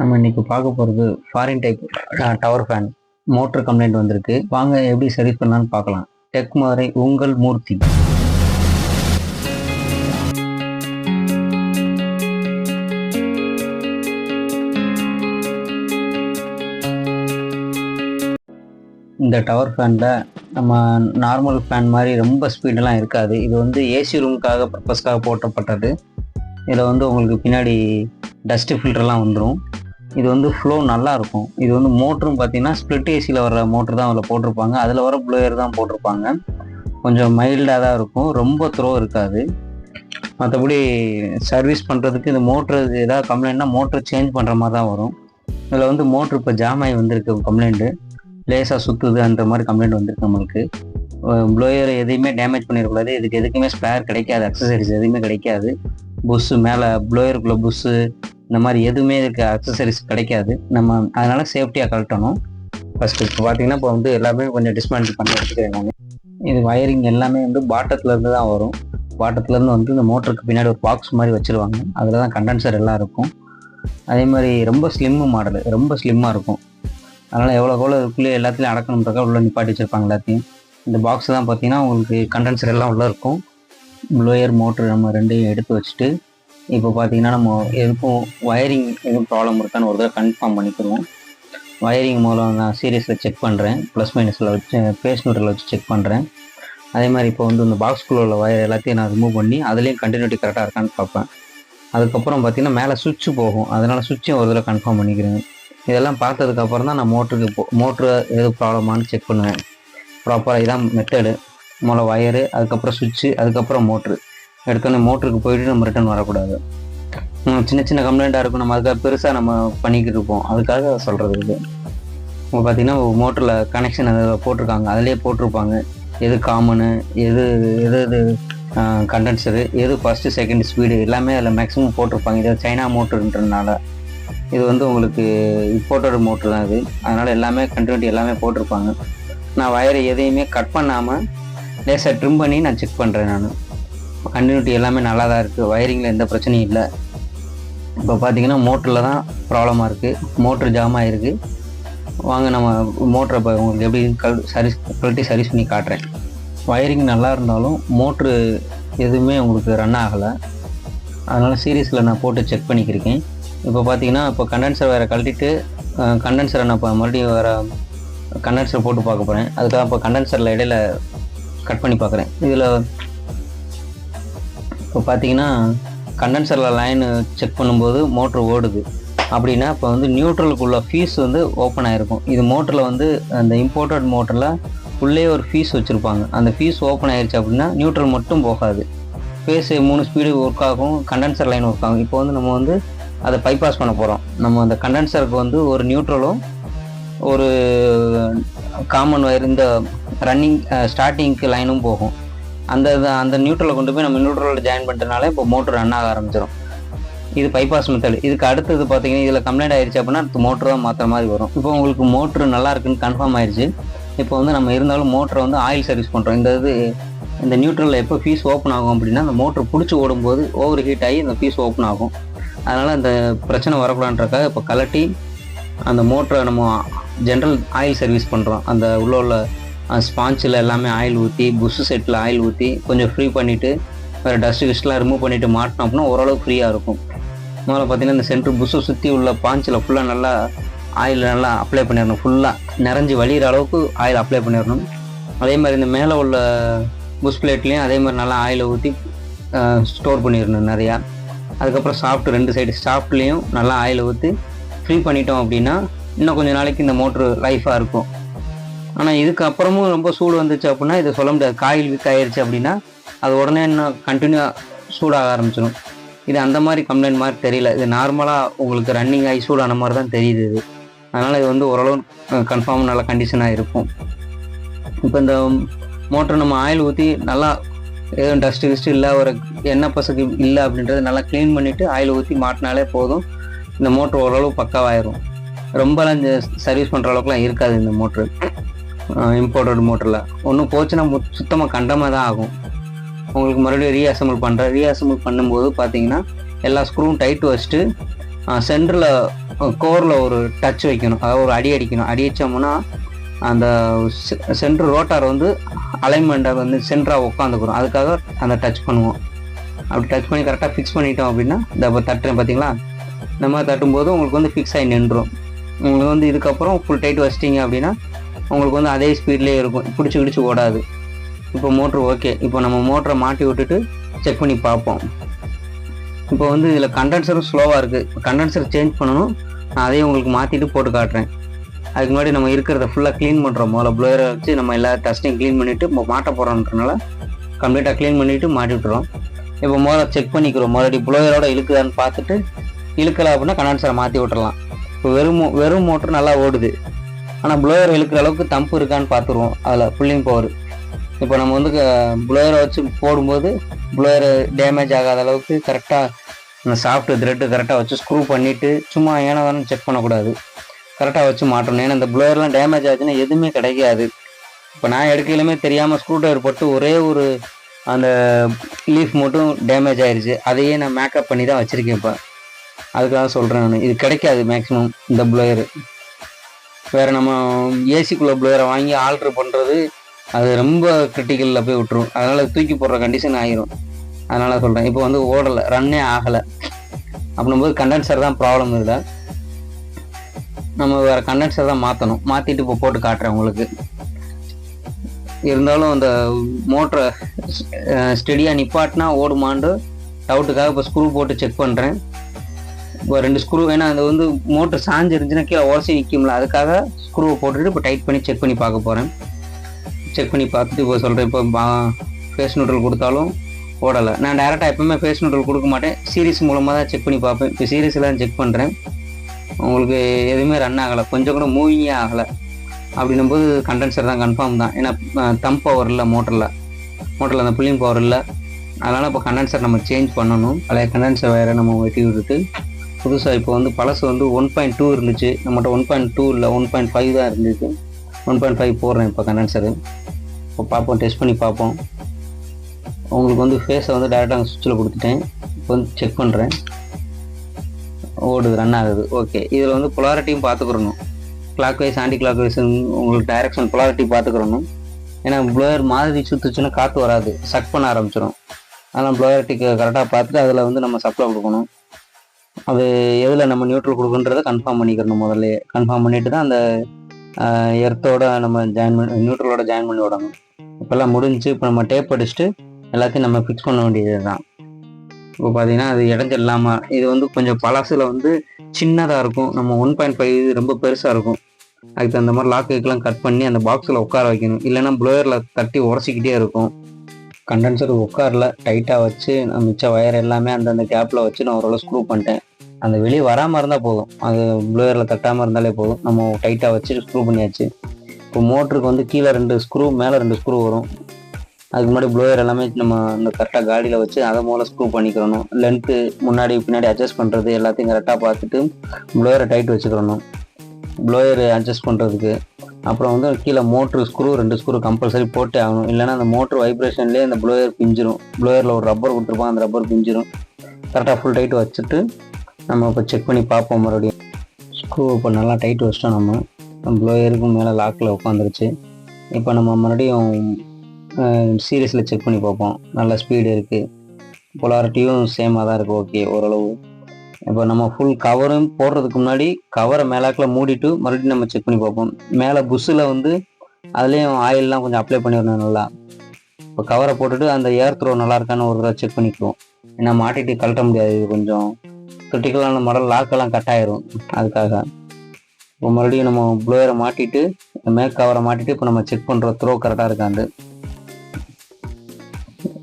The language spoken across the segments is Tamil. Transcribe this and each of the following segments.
நம்ம இன்னைக்கு பார்க்க போகிறது foreign type tower fan motor complaint வந்திருக்கு. வாங்க எப்படி சர்வீஸ் பண்ணலான்னு பார்க்கலாம். டெக் மாதிரி உங்கள் மூர்த்தி. இந்த டவர் ஃபேனில் நம்ம நார்மல் ஃபேன் மாதிரி ரொம்ப ஸ்பீடெல்லாம் இருக்காது. இது வந்து ஏசி ரூமுக்காக பர்பஸ்க்காக போட்டப்பட்டது. இதில் வந்து உங்களுக்கு பின்னாடி டஸ்ட்டு ஃபில்டர்லாம் வந்துடும் இது வந்து ஃப்ளோ நல்லாயிருக்கும். இது வந்து மோட்டரும் பார்த்தீங்கன்னா ஸ்ப்ளிட் ஏசியில் வர மோட்ரு தான் அதில் போட்டிருப்பாங்க. அதில் வர ப்ளோயர் தான் போட்டிருப்பாங்க. கொஞ்சம் மைல்டாக தான் இருக்கும். ரொம்ப த்ரோ இருக்காது. மற்றபடி சர்வீஸ் பண்ணுறதுக்கு இந்த மோட்ரு ஏதாவது கம்ப்ளைண்ட்னா மோட்ரு சேஞ்ச் பண்ணுற மாதிரி தான் வரும். இதில் வந்து மோட்ரு இப்போ ஜாம் ஆகி வந்திருக்கு கம்ப்ளைண்ட்டு லேசாக சுற்றுது அந்த மாதிரி கம்ப்ளைண்ட் வந்திருக்கு நம்மளுக்கு. ப்ளோயர் எதையுமே டேமேஜ் பண்ணிடக்கூடாது. இதுக்கு எதுக்குமே ஸ்பேர் கிடைக்காது. அக்சசரிஸ் எதுவுமே கிடைக்காது. புஷ்ஷு மேலே ப்ளோயருக்குள்ளே புஷ்ஷு இந்த மாதிரி எதுவுமே இதுக்கு அக்சசரிஸ் கிடைக்காது. நம்ம அதனால சேஃப்டியாக கழட்டணும். ஃபஸ்ட்டு இப்போ பார்த்தீங்கன்னா இப்போ வந்து எல்லாமே கொஞ்சம் டிஸ்மேண்டில் பண்ணி எடுத்துக்கிறேன் நான். இது வயரிங் எல்லாமே வந்து பாட்டத்துலேருந்து தான் வரும். பாட்டத்துலேருந்து வந்து இந்த மோட்டருக்கு பின்னாடி ஒரு பாக்ஸ் மாதிரி வச்சிருவாங்க. அதில் தான் கண்டென்சர் எல்லாம் இருக்கும். அதே மாதிரி ரொம்ப ஸ்லிம்மு மாடல் ரொம்ப ஸ்லிம்மாக இருக்கும். அதனால் எவ்வளோ எவ்வளோ இருக்குள்ளே எல்லாத்துலேயும் அடக்கணுன்றக்கா உள்ளே நிப்பாட்டி வச்சுருப்பாங்க எல்லாத்தையும். இந்த பாக்ஸ் தான் பார்த்தீங்கன்னா உங்களுக்கு கண்டென்சர் எல்லாம் உள்ளே இருக்கும். ப்ளோயர் மோட்ரு நம்ம ரெண்டையும் எடுத்து வச்சுட்டு இப்போ பார்த்தீங்கன்னா நம்ம எதுக்கும் ஒயரிங் எதுவும் ப்ராப்ளம் இருக்கான்னு ஒரு தடவை கன்ஃபார்ம் பண்ணிக்கிறோம் ஒயரிங் மூலம் நான் சீரியஸில் செக் பண்ணுறேன் ப்ளஸ் மைனஸில் வச்சு பேஸ் நோட்டில் வச்சு செக் பண்ணுறேன் அதே மாதிரி இப்போ வந்து இந்த பாக்ஸ்குள்ளே உள்ள ஒயர் எல்லாத்தையும் நான் ரிமூவ் பண்ணி அதுலேயும் கண்டினியூட்டி கரெக்டாக இருக்கான்னு பார்ப்பேன். அதுக்கப்புறம் பார்த்தீங்கன்னா மேலே சுவிட்ச் போகும். அதனால் சுவிட்சும் ஒரு தடவை கன்ஃபார்ம் பண்ணிக்கிறேன். இதெல்லாம் பார்த்ததுக்கப்புறம் தான் நான் மோட்டருக்கு மோட்ரு எது ப்ராப்ளமானு செக் பண்ணுவேன். ப்ராப்பராக இதான் மெத்தடு முதல்ல ஒயரு அதுக்கப்புறம் சுவிட்சு அதுக்கப்புறம் மோட்ரு எடுத்தோடனே மோட்டருக்கு போயிட்டு நம்ம ரிட்டர்ன் வரக்கூடாது. சின்ன சின்ன கம்ப்ளைண்ட்டாக இருக்கும். நம்ம அதுக்காக பெருசாக நம்ம பண்ணிக்கிட்டு இருப்போம். அதுக்காக சொல்கிறது இது. இப்போ பார்த்தீங்கன்னா மோட்டரில் கனெக்ஷன் அதில் போட்டிருக்காங்க. அதிலே போட்டிருப்பாங்க. எது காமனு எது எது எது கண்டென்சரு எது ஃபஸ்ட்டு செகண்ட் ஸ்பீடு எல்லாமே அதில் மேக்ஸிமம் போட்டிருப்பாங்க. இது சைனா மோட்டருன்றதுனால இது வந்து உங்களுக்கு இம்போர்ட்டட் மோட்ரு தான் இது. அதனால் எல்லாமே கண்டினியூட்டி எல்லாமே போட்டிருப்பாங்க. நான் வயரை எதையுமே கட் பண்ணாமல் லேசாக ட்ரிம் பண்ணி நான் செக் பண்ணுறேன் நான். கண்டினியூட்டி எல்லாமே நல்லா தான் இருக்குது வயரிங்கில் எந்த பிரச்சனையும் இல்லை. இப்போ பார்த்தீங்கன்னா மோட்டரில் தான் ப்ராப்ளமாக இருக்குது மோட்ரு ஜாம் ஆகிருக்கு வாங்க நம்ம மோட்டரை இப்போ உங்களுக்கு எப்படி கல் சர்வீஸ் கழட்டி சர்வீஸ் பண்ணி காட்டுறேன். வயரிங் நல்லா இருந்தாலும் மோட்ரு எதுவுமே உங்களுக்கு ரன் ஆகலை. அதனால் சீரியஸில் நான் போட்டு செக் பண்ணிக்கிருக்கேன். இப்போ பார்த்தீங்கன்னா இப்போ கண்டென்சர் வேறு கழட்டிட்டு கண்டென்சரை நான் இப்போ மறுபடியும் வேறு கண்டென்சர் போட்டு பார்க்க போகிறேன் அதுக்காக இப்போ கண்டென்சரில் இடையில கட் பண்ணி பார்க்குறேன். இதில் இப்போ பார்த்தீங்கன்னா கண்டென்சரில் லைன் செக் பண்ணும்போது மோட்ரு ஓடுது. அப்படின்னா இப்போ வந்து நியூட்ரலுக்குள்ள ஃபீஸ் வந்து ஓப்பன் ஆகிருக்கும் இது மோட்டரில் வந்து அந்த இம்போர்ட்டட் மோட்டரில் உள்ளே ஒரு ஃபீஸ் வச்சுருப்பாங்க. அந்த ஃபீஸ் ஓப்பன் ஆயிடுச்சு அப்படின்னா நியூட்ரல் மட்டும் போகாது. ஃபேஸ் மூணு ஸ்பீடு ஒர்க் ஆகும் கண்டென்சர் லைன் ஒர்க் ஆகும். இப்போ வந்து நம்ம வந்து அதை பைபாஸ் பண்ண போகிறோம் நம்ம அந்த கண்டென்சருக்கு வந்து ஒரு நியூட்ரலும் ஒரு காமன் வயர் இந்த ரன்னிங் ஸ்டார்டிங்க்கு லைனும் போகும். அந்த அந்த நியூட்ரலை கொண்டு போய் நம்ம நியூட்ரலில் ஜாயின் பண்ணிட்டனால இப்போ மோட்டர் ரன் ஆக ஆரம்பிச்சிடும் இது பைபாஸ் மெத்தட் இதுக்கு அடுத்தது பார்த்தீங்கன்னா இதில் கம்ப்ளைண்ட் ஆயிடுச்சு அப்படின்னா மோட்டர் தான் மாற்றுற மாதிரி வரும். இப்போ உங்களுக்கு மோட்ரு நல்லா இருக்குன்னு கன்ஃபார்ம் ஆயிடுச்சு இப்போ வந்து நம்ம இருந்தாலும் மோட்டரை வந்து ஆயில் சர்வீஸ் பண்ணுறோம் இந்த இது இந்த நியூட்ரலில் எப்போ ஃபீஸ் ஓப்பன் ஆகும் அப்படின்னா அந்த மோட்டர் பிடிச்சி ஓடும்போது ஓவர் ஹீட் ஆகி இந்த ஃபீஸ் ஓப்பன் ஆகும். அதனால் அந்த பிரச்சனை வரக்கூடாதுன்றக்காக இப்போ கலட்டி அந்த மோட்டரை நம்ம ஜென்ரல் ஆயில் சர்வீஸ் பண்ணுறோம் அந்த உள்ள உள்ள ஸ்பாஞ்சில் எல்லாமே ஆயில் ஊற்றி புஷ் செட்டில் ஆயில் ஊற்றி கொஞ்சம் ஃப்ரீ பண்ணிவிட்டு வேறு டஸ்ட் கிஸ்ட்லாம் ரிமூவ் பண்ணிவிட்டு மாட்டினோம் அப்படின்னா ஓரளவுக்கு ஃப்ரீயாக இருக்கும். முதல்ல பார்த்தீங்கன்னா இந்த சென்ட்ரு புஷ்ஷை சுற்றி உள்ள பாஞ்சில் ஃபுல்லாக நல்லா ஆயில் நல்லா அப்ளை பண்ணிடணும். ஃபுல்லாக நிறைஞ்சு வழியிற அளவுக்கு ஆயில் அப்ளை பண்ணிடணும். அதே மாதிரி இந்த மேலே உள்ள புஷ் பிளேட்லேயும் அதே மாதிரி நல்லா ஆயிலை ஊற்றி ஸ்டோர் பண்ணிடணும் நிறையா. அதுக்கப்புறம் சாஃப்ட் ரெண்டு சைடு சாஃப்ட்லேயும் நல்லா ஆயிலை ஊற்றி ஃப்ரீ பண்ணிட்டோம் அப்படின்னா இன்னும் கொஞ்சம் நாளைக்கு இந்த மோட்ரு லைஃபாக இருக்கும். ஆனால் இதுக்கு அப்புறமும் ரொம்ப சூடு வந்துச்சு அப்படின்னா இதை சொல்ல முடியாது. காயில் வீக் ஆயிருச்சு அப்படின்னா அது உடனே இன்னும் கண்டினியூ சூடாக ஆரம்பிச்சிடும் இது அந்த மாதிரி கம்ப்ளைண்ட் மாதிரி தெரியல. இது நார்மலாக உங்களுக்கு ரன்னிங் ஆகி சூடான மாதிரி தான் தெரியுது இது. அதனால் இது வந்து ஓரளவு கன்ஃபார்ம் நல்ல கண்டிஷனாக இருக்கும். இப்போ இந்த மோட்டர் நம்ம ஆயில் ஊற்றி நல்லா எதுவும் டஸ்ட்டு கிஸ்ட்டு இல்லை ஒரு எண்ணெய் பசக்கு இல்லை அப்படின்றது நல்லா க்ளீன் பண்ணிவிட்டு ஆயில் ஊற்றி மாட்டினாலே போதும். இந்த மோட்ரு ஓரளவு பக்காவாயிரும். ரொம்பலாம் இந்த சர்வீஸ் பண்ணுற அளவுக்குலாம் இருக்காது இந்த மோட்ரு இம்போர்ட்டட் மோட்டரில் ஒன்றும் போச்சுன்னா சுத்தமாக கண்டமாக தான் ஆகும். உங்களுக்கு மறுபடியும் ரீஅசம்பிள் பண்ணுறேன் ரீஅசம்பிள் பண்ணும்போது பார்த்தீங்கன்னா எல்லா ஸ்க்ரூவும் டைட் வச்சுட்டு சென்டரில் கோரில் ஒரு டச் வைக்கணும். அதாவது ஒரு அடி அடிக்கணும். அடி அடித்தோம்னா அந்த சென்டர் ரோட்டார் வந்து அலைன்மெண்ட்டை வந்து சென்டராக உட்காந்துக்கிறோம் அதுக்காக அந்த டச் பண்ணுவோம். அப்படி டச் பண்ணி கரெக்டாக ஃபிக்ஸ் பண்ணிட்டோம் அப்படின்னா இந்த இப்போ தட்டுறேன் பார்த்தீங்களா இந்த மாதிரி தட்டும்போது உங்களுக்கு வந்து ஃபிக்ஸ் ஆகி நின்றுடும் உங்களுக்கு வந்து இதுக்கப்புறம் ஃபுல் டைட் வச்சிட்டிங்க அப்படின்னா உங்களுக்கு வந்து அதே ஸ்பீட்லேயே இருக்கும். பிடிச்சி பிடிச்சி ஓடாது. இப்போ மோட்ரு ஓகே இப்போ நம்ம மோட்டரை மாட்டி விட்டுட்டு செக் பண்ணி பார்ப்போம். இப்போ வந்து இதில் கண்டென்சரும் ஸ்லோவாக இருக்குது கண்டென்சர் சேஞ்ச் பண்ணணும். நான் அதையும் உங்களுக்கு மாற்றிட்டு போட்டு காட்டுறேன். அதுக்கு முன்னாடி நம்ம இருக்கிறத ஃபுல்லாக க்ளீன் பண்ணுறோம் முதல்ல ப்ளோயரை வச்சு நம்ம எல்லா டஸ்ட்டையும் க்ளீன் பண்ணிவிட்டு இப்போ மாட்ட போகிறோன்றனால கம்ப்ளீட்டாக க்ளீன் பண்ணிவிட்டு மாட்டி விட்டுறோம். இப்போ முதல்ல செக் பண்ணிக்கிறோம். மறுபடியும் ப்ளோயரோட இழுக்குதான்னு பார்த்துட்டு இழுக்கலை அப்படின்னா கண்டென்சரை மாற்றி விட்டுறலாம். இப்போ வெறும் மோ- வெறும் மோட்ரு நல்லா ஓடுது. ஆனால் ப்ளோயர் இழுக்கிற அளவுக்கு தம்பு இருக்கான்னு பார்த்துருவோம். அதில் புல்லிங் பவர் இப்போ நம்ம வந்து ப்ளோயரை வச்சு போடும்போது ப்ளோயர் டேமேஜ் ஆகாத அளவுக்கு கரெக்டாக சாஃப்ட் த்ரெட்டு கரெக்டாக வச்சு ஸ்க்ரூ பண்ணிவிட்டு சும்மா ஏனோ தானே செக் பண்ணக்கூடாது. கரெக்டாக வச்சு மாட்டணும். ஏன்னா இந்த ப்ளோயர்லாம் டேமேஜ் ஆச்சுன்னா எதுவுமே கிடைக்காது. இப்போ நான் எடுக்கையிலுமே தெரியாமல் ஸ்க்ரூ ட்ரைவர் போட்டு ஒரே ஒரு அந்த லீஃப் மட்டும் டேமேஜ் ஆயிடுச்சு அதையே நான் மேக்கப் பண்ணி தான் வச்சுருக்கேன் இப்போ. அதுக்காக சொல்கிறேன் நான். இது கிடைக்காது மேக்ஸிமம் இந்த ப்ளோயரு வேறு நம்ம ஏசிக்குள்ளே வேறு வாங்கி ஆல்ட்ரு பண்ணுறது அது ரொம்ப கிரிட்டிக்கலில் போய் விட்டுரும். அதனால் தூக்கி போடுற கண்டிஷன் ஆயிரும். அதனால் சொல்கிறேன் இப்போ வந்து ஓடலை ரன்னே ஆகலை. அப்படின்னும்போது கண்டென்சர் தான் ப்ராப்ளம் இல்லை நம்ம வேறு கண்டென்சர் தான் மாற்றணும் மாற்றிட்டு இப்போ போட்டு காட்டுறேன் உங்களுக்கு. இருந்தாலும் அந்த மோட்டரை ஸ்டெடியாக நிப்பாட்டினா ஓடுமாண்டு டவுட்டுக்காக இப்போ ஸ்க்ரூ போட்டு செக் பண்ணுறேன் இப்போ ரெண்டு ஸ்க்ரூ ஏன்னா அது வந்து மோட்டர் சாஞ்சு இருந்துச்சுன்னா கீழே ஓசை நிற்கும்ல அதுக்காக ஸ்க்ரூவை போட்டுட்டு இப்போ டைட் பண்ணி செக் பண்ணி பார்க்க போகிறேன் செக் பண்ணி பார்த்துட்டு இப்போ சொல்கிறேன் இப்போ ஃபேஸ் நியூட்ரல் கொடுத்தாலும் ஓடலை. நான் டேரெக்டாக எப்பவுமே ஃபேஸ் நியூட்ரல் கொடுக்க மாட்டேன். சீரிஸ் மூலமாக தான் செக் பண்ணி பார்ப்பேன். இப்போ சீரிஸில் செக் பண்ணுறேன் உங்களுக்கு எதுவுமே ரன் ஆகலை. கொஞ்சம் கூட மூவிங்கே ஆகலை. அப்படின்னும்போது கண்டென்சர் தான் கன்ஃபார்ம் தான். ஏன்னா தம் பவர் இல்லை மோட்டரில் மோட்டரில் அந்த புல்லிங் பவர் இல்லை. அதனால் இப்போ கண்டென்சர் நம்ம சேஞ்ச் பண்ணணும். பழைய கண்டென்சர் வேறு நம்ம வெட்டி விட்டுட்டு புதுசாக இப்போ வந்து பழசு வந்து ஒன் பாயிண்ட் டூ இருந்துச்சு. நம்மகிட்ட ஒன் பாயிண்ட் டூ இல்லை ஒன் பாயிண்ட் ஃபைவ் தான் இருந்துச்சு. ஒன் பாயிண்ட் ஃபைவ் போடுறேன் இப்போ கண்டென்சரு இப்போ பார்ப்போம் டெஸ்ட் பண்ணி பார்ப்போம். உங்களுக்கு வந்து ஃபேஸை வந்து டேரெக்டாக சுவிட்சில் கொடுத்துட்டேன். இப்போ வந்து செக் பண்ணுறேன் ஓடுது ரன் ஆகுது. ஓகே இதில் வந்து பொலாரிட்டியும் பார்த்துக்கிறணும் clockwise anti clock wise உங்களுக்கு டைரக்ஷன் பொலாரிட்டி பார்த்துக்கிறணும் ஏன்னா ப்ளோயர் மாதிரி சுற்றுச்சுன்னா காற்று வராது. சக் பண்ண ஆரம்பிச்சிடும் அதெல்லாம் ப்ளோயரிட்டிக்கு கரெக்டாக பார்த்துட்டு அதில் வந்து நம்ம சப்ளை கொடுக்கணும். அது எதில் நம்ம நியூட்ரல் கொடுக்குன்றதை கன்ஃபார்ம் பண்ணிக்கிறணும் முதல்ல கன்ஃபார்ம் பண்ணிட்டு தான் அந்த எர்த்தோட நம்ம ஜாயின் பண்ணி நியூட்ரலோட ஜாயின் பண்ணி விடணும். இப்போல்லாம் முடிஞ்சு இப்போ நம்ம டேப் அடிச்சுட்டு எல்லாத்தையும் நம்ம ஃபிக்ஸ் பண்ண வேண்டியது தான் இப்போ பார்த்தீங்கன்னா அது இடைஞ்சல் இல்லாமல் இது வந்து கொஞ்சம் பழசில் வந்து சின்னதாக இருக்கும். நம்ம ஒன் பாயிண்ட் ஃபைவ் ரொம்ப பெருசாக இருக்கும். அதுக்கு தகுந்த மாதிரி லாக்குக்கெலாம் கட் பண்ணி அந்த பாக்ஸில் உட்கார வைக்கணும். இல்லைன்னா ப்ளோயரில் தட்டி உரசிக்கிட்டே இருக்கும். கண்டென்சர் உட்காரல. டைட்டாக வச்சு நான் மிச்ச ஒயர் எல்லாமே அந்தந்த கேப்பில் வச்சு நான் ஓரளவு ஸ்க்ரூ பண்ணிட்டேன். அந்த வெளியே வராமல் இருந்தால் போதும். அது ப்ளூயரில் தட்டாமல் இருந்தாலே போதும். நம்ம டைட்டாக வச்சு ஸ்க்ரூ பண்ணியாச்சு. இப்போ மோட்டருக்கு வந்து கீழே ரெண்டு ஸ்க்ரூ மேலே ரெண்டு ஸ்க்ரூ வரும். அதுக்கு முன்னாடி ப்ளோயர் எல்லாமே நம்ம இந்த கரெக்டாக காடியில் வச்சு அதை மூலம் ஸ்க்ரூ பண்ணிக்கிறணும். லென்த்து முன்னாடி பின்னாடி அட்ஜஸ்ட் பண்ணுறது எல்லாத்தையும் கரெக்டாக பார்த்துட்டு ப்ளோயரை டைட் வச்சுக்கிறணும். ப்ளோயர் அட்ஜஸ்ட் பண்ணுறதுக்கு அப்புறம் வந்து கீழே மோட்ரு ஸ்க்ரூ ரெண்டு ஸ்க்ரூ கம்பல்சரி போட்டே ஆகணும். இல்லைன்னா அந்த மோட்ரு வைப்ரேஷன்லேயே அந்த ப்ளோயர் பிஞ்சிரும். ப்ளோயரில் ஒரு ரப்பர் கொடுத்துருப்பான் அந்த ரப்பர் பிஞ்சிரும். கரெக்டாக ஃபுல் டைட் வச்சுட்டு நம்ம இப்போ செக் பண்ணி பார்ப்போம் மறுபடியும். ஸ்க்ரூ இப்போ நல்லா டைட் வச்சிட்டோம் நம்ம. ப்ளோயருக்கும் மேலே லாக்கில் உட்காந்துருச்சு இப்போ நம்ம மறுபடியும் சீரியஸில் செக் பண்ணி பார்ப்போம். நல்ல ஸ்பீடு இருக்குது பொலாரிட்டியும் சேமாக தான் இருக்குது ஓகே ஓரளவு. இப்போ நம்ம ஃபுல் கவரும் போடுறதுக்கு முன்னாடி கவரை மேலாக்கில் மூடிட்டு மறுபடியும் நம்ம செக் பண்ணி பார்ப்போம். மேலே புஷ்ஷில் வந்து அதுலேயும் ஆயிலெலாம் கொஞ்சம் அப்ளை பண்ணிடணும் நல்லா. இப்போ கவரை போட்டுட்டு அந்த ஏர் த்ரோ நல்லா இருக்கான்னு ஒரு தடவை செக் பண்ணிக்குவோம். ஏன்னா மாட்டிட்டு கழட்ட முடியாது இது கொஞ்சம். கிரிட்டிக்கலான மாடல் லாக்கெல்லாம் கட் ஆயிரும். அதுக்காக. இப்போ மறுபடியும் நம்ம ப்ளோயரை மாட்டிட்டு மேக் கவரை மாட்டிட்டு இப்போ நம்ம செக் பண்ணுறோம் த்ரோ கரெக்டாக இருக்காண்டு.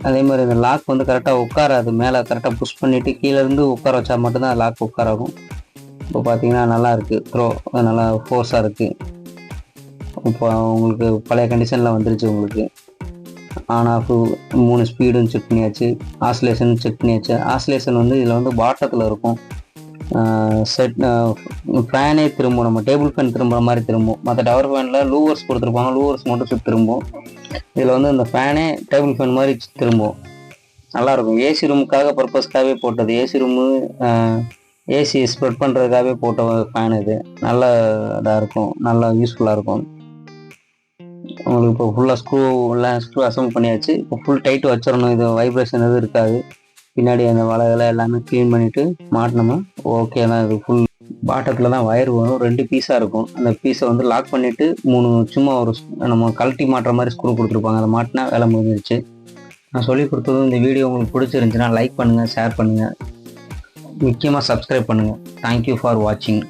அதே மாதிரி இந்த லாக் வந்து கரெக்டாக உட்காராது. மேலே கரெக்டாக புஷ் பண்ணிவிட்டு கீழேருந்து உட்கார வச்சா மட்டும்தான் லாக் உட்காராகும். இப்போ பார்த்தீங்கன்னா நல்லா இருக்குது த்ரோ நல்லா ஃபோர்ஸாக இருக்குது இப்போ உங்களுக்கு பழைய கண்டிஷனில் வந்துருச்சு உங்களுக்கு. ஆன் ஆஃப் மூணு ஸ்பீடும் செக் பண்ணியாச்சு. ஆசிலேஷன் செக் பண்ணியாச்சு. ஆசிலேஷன் வந்து இதில் வந்து பாட்டத்தில் இருக்கும். செட் ஃபேனே திரும்பும். நம்ம டேபிள் ஃபேன் திரும்புகிற மாதிரி திரும்பும். மற்ற டவர் ஃபேனில் லூவர்ஸ் கொடுத்துருப்பாங்க. லூவர்ஸ் மட்டும் சுற்றி திரும்பும். இதில் வந்து இந்த ஃபேனே டேபிள் ஃபேன் மாதிரி திரும்பும். நல்லாயிருக்கும் ஏசி ரூமுக்காக பர்பஸ்க்காகவே போட்டது. ஏசி ரூமு ஏசி ஸ்ப்ரெட் பண்ணுறதுக்காகவே போட்ட ஃபேன் இது. நல்ல இதாக இருக்கும். நல்லா யூஸ்ஃபுல்லாக இருக்கும். உங்களுக்கு இப்போ ஃபுல்லாக ஸ்க்ரூ எல்லாம் ஸ்க்ரூ அசம்பிள் பண்ணியாச்சு. இப்போ ஃபுல் டைட்டு வச்சிடணும். இது வைப்ரேஷன் எதுவும் இருக்காது. பின்னாடி அந்த வலைகளை எல்லாமே க்ளீன் பண்ணிவிட்டு மாட்டினோம்னா ஓகே தான் இது ஃபுல் பாட்டத்தில் தான் வயர் வரும். ரெண்டு பீஸாக இருக்கும். அந்த பீஸை வந்து லாக் பண்ணிவிட்டு மூணு சும்மா ஒரு நம்ம கழட்டி மாட்டுற மாதிரி ஸ்க்ரூ கொடுத்துருப்பாங்க. அதை மாட்டினா வேலை முடிஞ்சிருச்சு. நான் சொல்லி கொடுத்ததும் இந்த வீடியோ உங்களுக்கு பிடிச்சிருந்துச்சுன்னா லைக் பண்ணுங்கள் ஷேர் பண்ணுங்கள் முக்கியமாக சப்ஸ்கிரைப் பண்ணுங்கள் தேங்க்யூ ஃபார் வாட்சிங்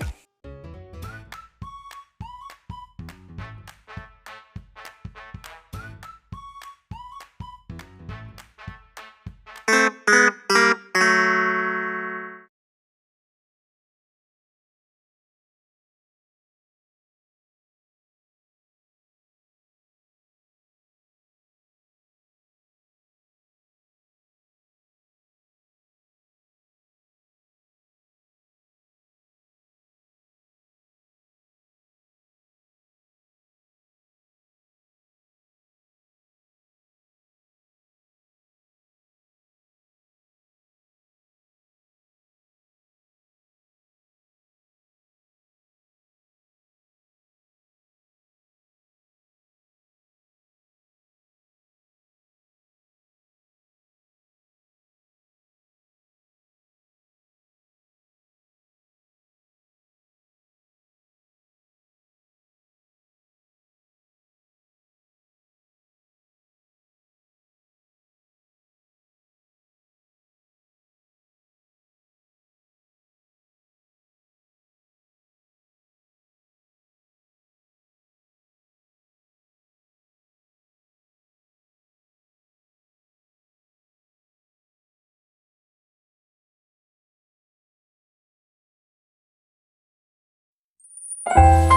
Música